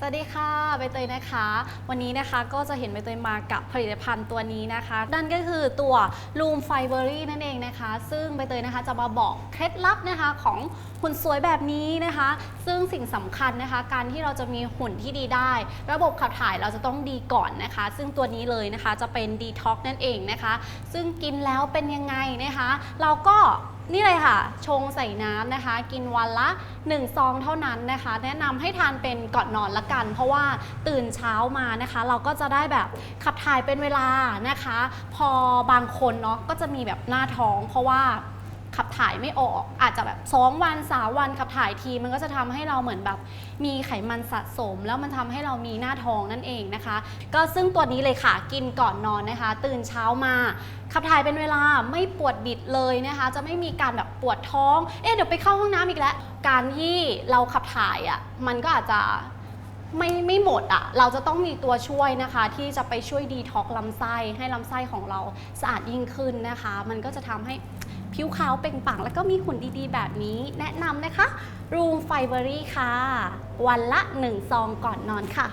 สวัสดีค่ะใบเตยนะคะ วันนี้นะคะก็จะเห็นใบเตยมากับผลิตภัณฑ์ตัวนี้นะคะนั่นก็คือตัว Loom Fibery นั่นเองนะคะ ซึ่งใบเตยนะคะจะมาบอกเคล็ดลับนะคะของหุ่นสวยแบบนี้นะคะ ซึ่งสิ่งสำคัญนะคะ การที่เราจะมีหุ่นที่ดีได้ ระบบขับถ่ายเราจะต้องดีก่อนนะคะ ซึ่งตัวนี้เลยนะคะจะเป็น Detox นั่นเองนะคะ ซึ่งกินแล้วเป็นยังไงนะคะ เราก็ นี่เลยค่ะ ชงใส่น้ำนะคะ กินวันละ 1 ซองเท่านั้นนะคะ แนะนำให้ทานเป็นก่อนนอนละกัน เพราะว่าตื่นเช้ามานะคะ เราก็จะได้แบบขับถ่ายเป็นเวลานะคะ พอบางคนเนาะก็จะมีแบบหน้าท้อง เพราะว่า ขับถ่ายไม่ออก อาจจะแบบ2วัน3วันขับถ่ายที มันก็จะทำให้เราเหมือนแบบมีไขมันสะสม แล้วมันทำให้เรามีหน้าท้องนั่นเองนะคะ ก็ซึ่งตัวนี้เลยค่ะกินก่อนนอนนะคะ ตื่นเช้ามาขับถ่ายเป็นเวลาไม่ปวดบิดเลยนะคะ จะไม่มีการแบบปวดท้อง เอ๊ะเดี๋ยวไปเข้าห้องน้ำอีกแล้ว การที่เราขับถ่ายอะ่ะมันก็อาจจะไม่ไม่หมดอะ่ะ เราจะต้องมีตัวช่วยนะคะ ที่จะไปช่วยดีท็อกลำไส้ให้ลำไส้ของเราสะอาดยิ่งขึ้นนะคะ มันก็จะทำให้ ผิวขาวเปล่งปลั่งแล้วก็มีหุ่นดีๆ แบบนี้ แนะนำนะคะรูมไฟเบอรี่ค่ะ วันละ1ซองก่อนนอนค่ะ